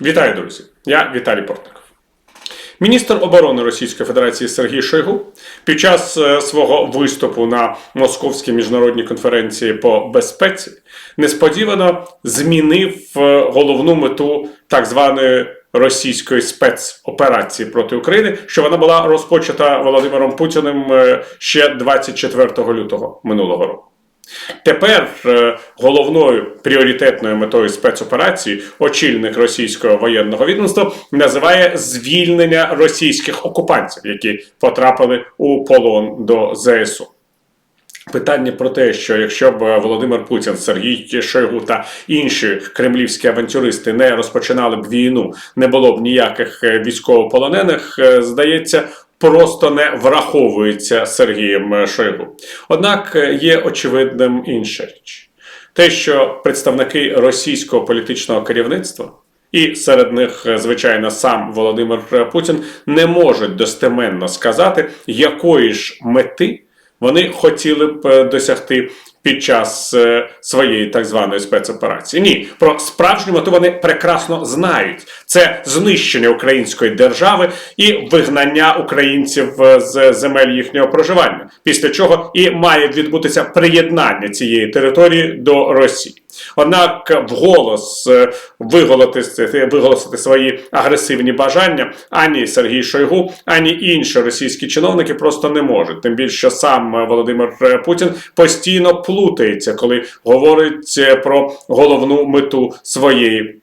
Вітаю, друзі! Я Віталій Портников. Міністр оборони Російської Федерації Сергій Шойгу під час е, свого виступу на Московській міжнародній конференції по безпеці несподівано змінив е, головну мету так званої російської спецоперації проти України, що вона була розпочата Володимиром Путіним е, ще 24 лютого минулого року. Тепер е, головною пріоритетною метою спецоперації очільник російського воєнного відомства називає звільнення російських окупантів, які потрапили у полон до ЗСУ. Питання про те, що якщо б Володимир Путін, Сергій Шойгу та інші кремлівські авантюристи не розпочинали б війну, не було б ніяких е, військовополонених, е, здається, просто не враховується Сергієм Шойгу. Однак є очевидним інша річ: те, що представники російського політичного керівництва. І серед них, звичайно, сам Володимир Путін не можуть достеменно сказати, якої ж мети вони хотіли б е, досягти під час е, своєї так званої спецоперації. Ні, про справжню мету вони прекрасно знають. Це знищення української держави і вигнання українців е, з земель їхнього проживання, після чого і має відбутися приєднання цієї території до Росії. Однак вголос е, виголосити, виголосити свої агресивні бажання ані Сергій Шойгу, ані інші російські чиновники просто не можуть. Тим більше що сам Володимир Путін постійно плутається, коли говорить е, про головну мету своєї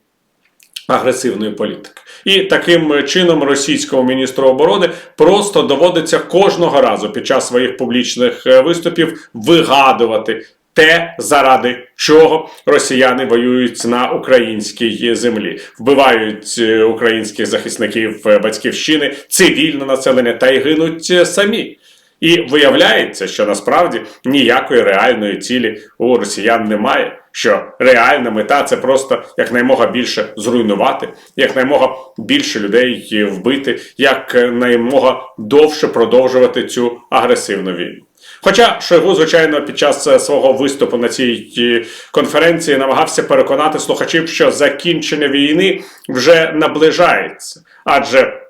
агресивної політики. І таким чином російському міністру оборони просто доводиться кожного разу під час своїх публічних е, виступів вигадувати те, заради чого росіяни воюють на українській землі, вбивають е, українських захисників е, батьківщини, цивільне населення та й гинуть е, самі. І виявляється, що насправді ніякої реальної цілі у росіян немає. Що реальна мета це просто якнаймога більше зруйнувати, якнаймога більше людей вбити, якнаймога довше продовжувати цю агресивну війну. Хоча Шойгу, звичайно, під час е, свого виступу на цій е, конференції намагався переконати слухачів, що закінчення війни вже наближається, адже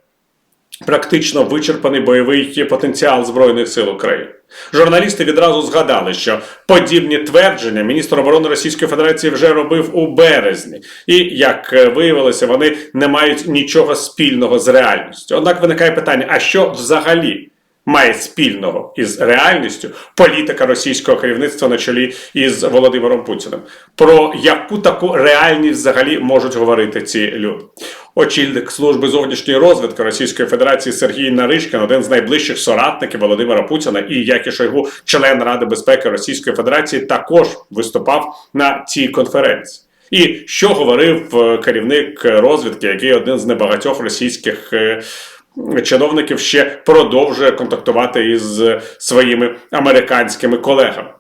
практично вичерпаний бойовий потенціал Збройних сил України. Журналісти відразу згадали, що подібні твердження міністр оборони Російської Федерації вже робив у березні, і як е, виявилося, вони не мають нічого спільного з реальністю. Однак виникає питання: а що взагалі? Має спільного із реальністю політика російського керівництва на чолі із Володимиром Путіним. Про яку таку реальність взагалі можуть говорити ці люди? Очільник служби зовнішньої розвідки Російської Федерації Сергій Наришкін, один з найближчих соратників Володимира Путіна, і як і Шойгу, член Ради безпеки Російської Федерації, також виступав на цій конференції. І що говорив е, керівник розвідки, який один з небагатьох російських. Чиновників ще продовжує контактувати із своїми американськими колегами.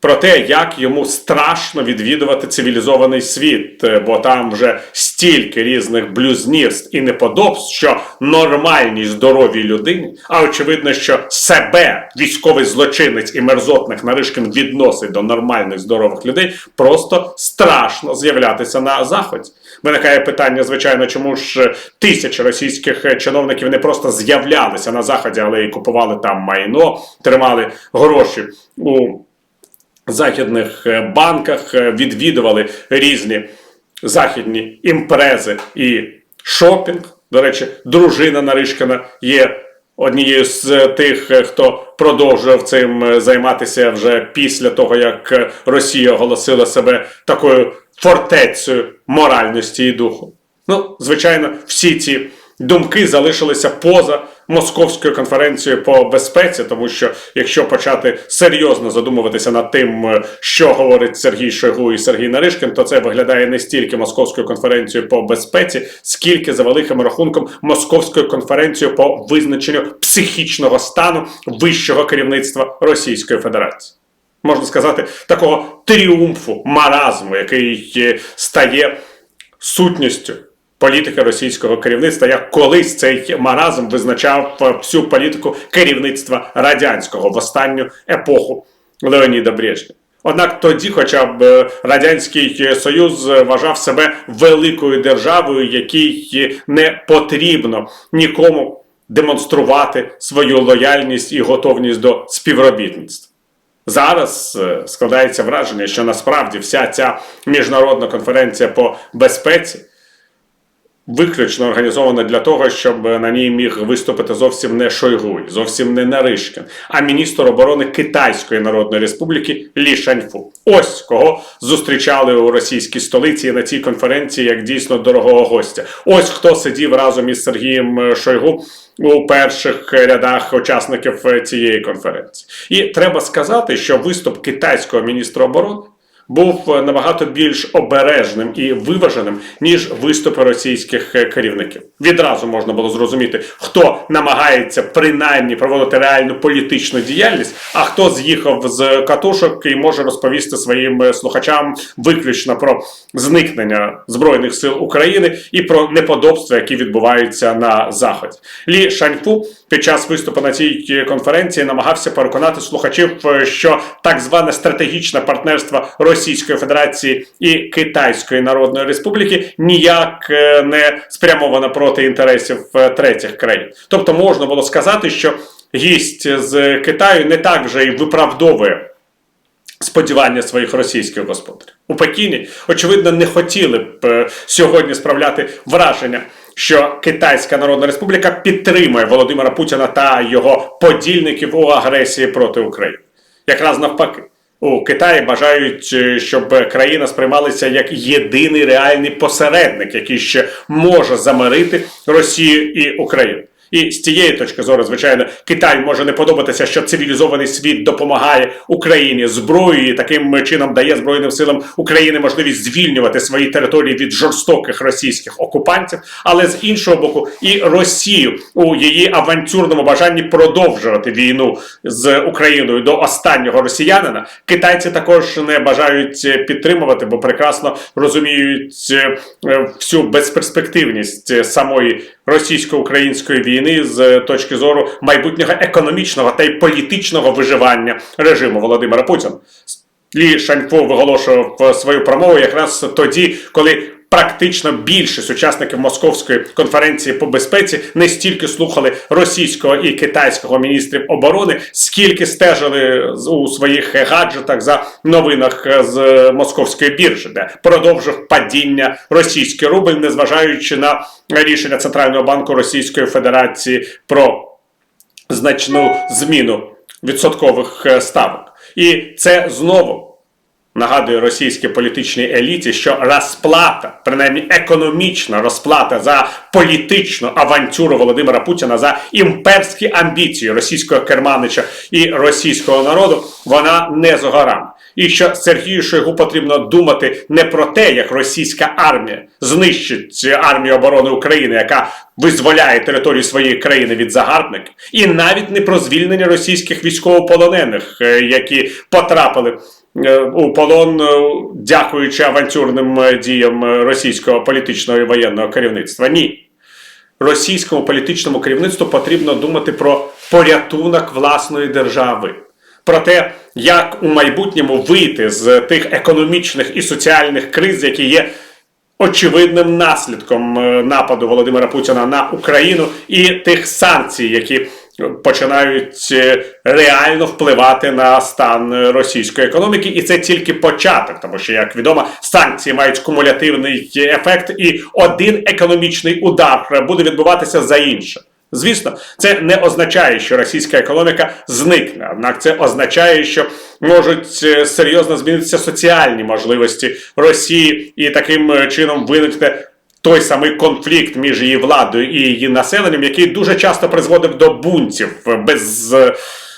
Про те, як йому страшно відвідувати цивілізований світ, е, бо там вже стільки різних блюзнірств і неподобств, що нормальній здоровій людині, а очевидно, що себе військовий злочинець і мерзотник Наришкін відносить до нормальних здорових людей, просто страшно з'являтися на заході. Виникає питання, звичайно, чому ж тисячі російських е, чиновників не просто з'являлися на заході, але й купували там майно, тримали гроші у західних е, банках, е, відвідували різні західні імпрези і шопінг. До речі, дружина Наришкина є однією з тих, е, хто продовжував цим займатися вже після того, як Росія оголосила себе такою фортецею моральності і духу. Ну, звичайно, всі ці думки залишилися поза московською конференцією по безпеці, тому що якщо почати серйозно задумуватися над тим, е, що говорить Сергій Шойгу і Сергій Наришкін, то це виглядає не стільки московською конференцією по безпеці, скільки за великим рахунком московською конференцією по визначенню психічного стану вищого керівництва Російської Федерації. Можна сказати, такого тріумфу, маразму, який е, стає сутністю політики російського керівництва, як колись цей маразм визначав всю політику керівництва радянського в останню епоху Леоніда Брежнєва. Однак тоді, хоча б е, Радянський Союз вважав себе великою державою, якій не потрібно нікому демонструвати свою лояльність і готовність до співробітництва. Зараз е, складається враження, що насправді вся ця міжнародна конференція по безпеці виключно організована для того, щоб на ній міг виступити зовсім не Шойгу, зовсім не Наришкін, а міністр оборони Китайської Народної Республіки Лі Шаньфу. Ось кого зустрічали у російській столиці на цій конференції як дійсно дорогого гостя. Ось хто сидів разом із Сергієм Шойгу. У перших рядах учасників цієї конференції, і треба сказати, що виступ китайського міністра оборони був набагато більш обережним і виваженим, ніж виступи російських керівників. Відразу можна було зрозуміти, хто намагається принаймні проводити реальну політичну діяльність, а хто з'їхав з катушок і може розповісти своїм слухачам виключно про зникнення збройних сил України і про неподобства, які відбуваються на заході. Лі Шаньфу під час виступу на цій конференції намагався переконати слухачів, що так зване стратегічне партнерство Російської Федерації і Китайської Народної Республіки ніяк е, не спрямовано проти інтересів е, третіх країн. Тобто можна було сказати, що гість з Китаю не так вже й виправдовує. Сподівання своїх російських господарів у Пекіні, очевидно, не хотіли б е, сьогодні справляти враження, що Китайська Народна Республіка підтримує Володимира Путіна та його подільників у агресії проти України. Якраз навпаки, у Китаї бажають, е, щоб країна сприймалася як єдиний реальний посередник, який ще може замирити Росію і Україну. І з цієї точки зору, звичайно, Китай може не подобатися, що цивілізований світ допомагає Україні зброєю і таким чином дає Збройним силам України можливість звільнювати свої території від жорстоких російських окупантів, але з іншого боку, і Росію у її авантюрному бажанні продовжувати війну з Україною до останнього росіянина. Китайці також не бажають підтримувати, бо прекрасно розуміють е, всю безперспективність самої російсько-української війни з точки зору майбутнього економічного та й політичного виживання режиму Володимира Путіна. Лі Шаньфу виголошував свою промову якраз тоді, коли практично більшість учасників московської конференції по безпеці не стільки слухали російського і китайського міністрів оборони, скільки стежили у своїх гаджетах за новинах з московської біржі, де продовжив падіння російський рубль, незважаючи на рішення Центрального банку Російської Федерації про значну зміну відсоткових ставок. І це знову нагадує російській політичній еліті, що розплата, принаймні економічна розплата за політичну авантюру Володимира Путіна за імперські амбіції російського керманича і російського народу, вона не з горами. І що Сергію Шойгу потрібно думати не про те, як російська армія знищить армію оборони України, яка визволяє територію своєї країни від загарбників, і навіть не про звільнення російських військовополонених, е, які потрапили Е, у полон, е, дякуючи авантюрним діям російського політичного і воєнного керівництва. Ні. Російському політичному керівництву потрібно думати про порятунок власної держави, про те, як у майбутньому вийти з тих економічних і соціальних криз, які є очевидним наслідком нападу Володимира Путіна на Україну, і тих санкцій, які починають е, реально впливати на стан російської економіки, і це тільки початок, тому що, як відомо, санкції мають кумулятивний ефект, і один економічний удар буде відбуватися за іншим. Звісно, це не означає, що російська економіка зникне однак це означає, що можуть е, серйозно змінитися соціальні можливості Росії, і таким е, чином виникне той самий конфлікт між її владою і її населенням, який дуже часто призводив до бунтів без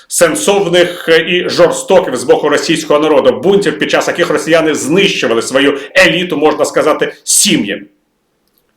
сенсовних і жорстоких з боку російського народу бунтів, під час яких росіяни знищували свою еліту, можна сказати, сім'ями.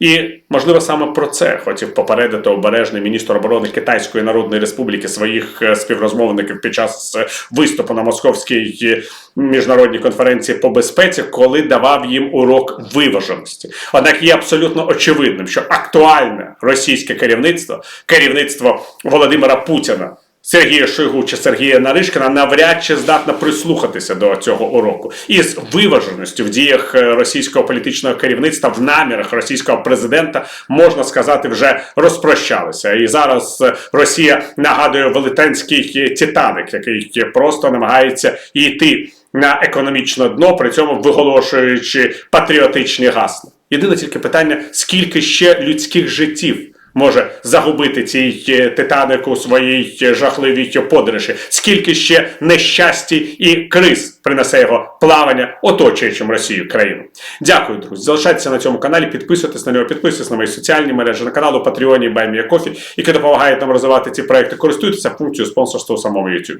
І, можливо, саме про це хотів попередити обережний міністр оборони Китайської Народної Республіки своїх е, співрозмовників під час е, виступу на московській е, міжнародній конференції по безпеці, коли давав їм урок виваженості. Однак є абсолютно очевидним, що актуальне російське керівництво, керівництво Володимира Путіна Сергія Шойгу чи Сергія Наришкіна навряд чи здатна прислухатися до цього уроку. І з виваженістю в діях е, російського політичного керівництва в намірах російського президента можна сказати вже розпрощалися. І зараз е, Росія нагадує велетенський Титаник, який просто намагається йти на економічне дно, при цьому виголошуючи патріотичні гасла. Єдине тільки питання: скільки ще людських життів може загубити цій е, Титаник у своїй е, жахливій подорожі, скільки ще нещасті і криз принесе його плавання оточуючим Росію країну. Дякую, друзі. Залишайтеся на цьому каналі, підписуйтесь на нього, підписуйтесь на мої соціальні мережі, на канал у Патреоні Баймія Кофі, які допомагають нам розвивати ці проекти. Користуйтеся функцією спонсорства у самому YouTube.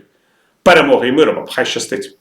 Перемоги і миру вам! Хай щастить!